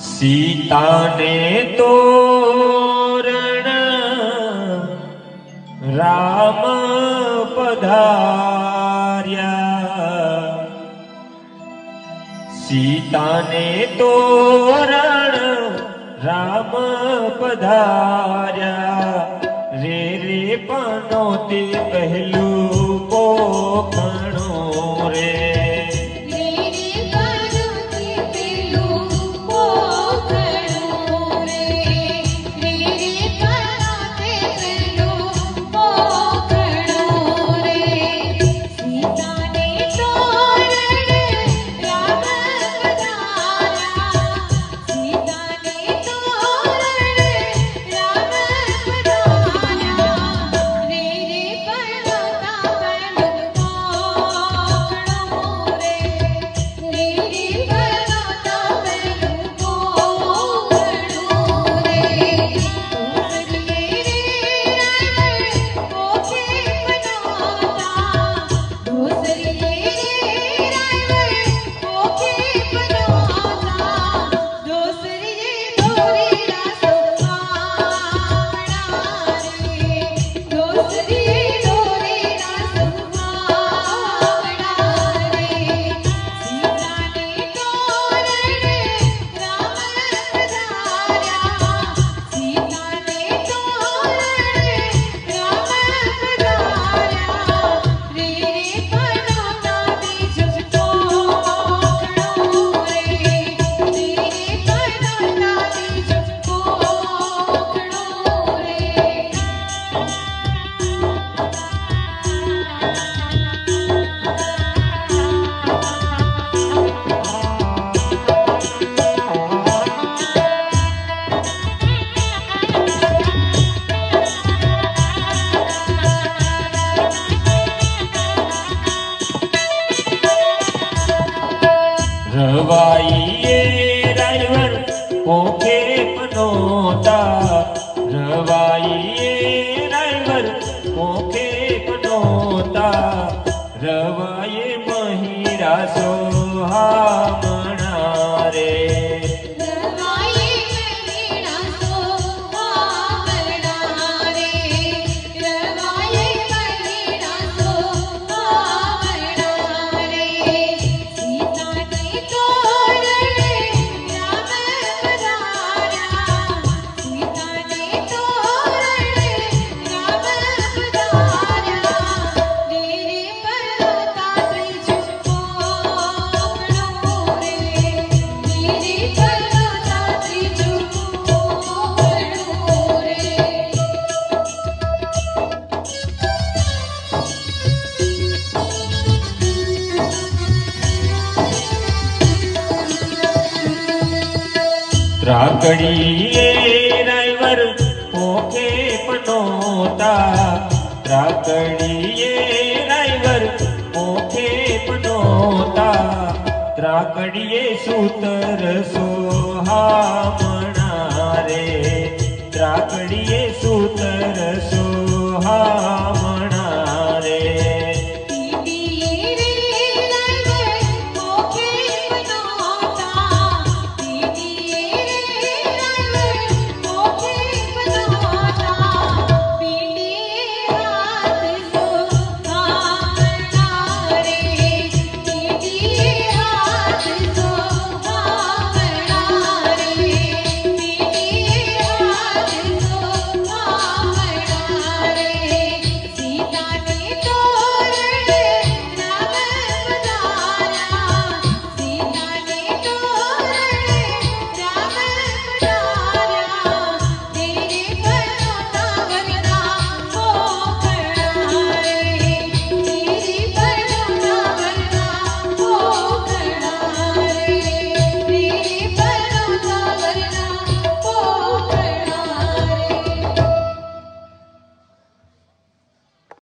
સીતાને તોરણ રામ પધાર્યા. સીતાને તોરણ રામ પધાર્યા. રે રે પનોતી પહેલું કોપણો રે. रवाइए रायवर ओके पनोता। રાખડીએ ડ્રાઈવર પોકે પનોતા. રાખડીએ ડ્રાઈવર પોકે પનોતા. ત્રાકડીએ સૂતર સોહામણા રે ત્રાકડીએ સૂતર સોહામણા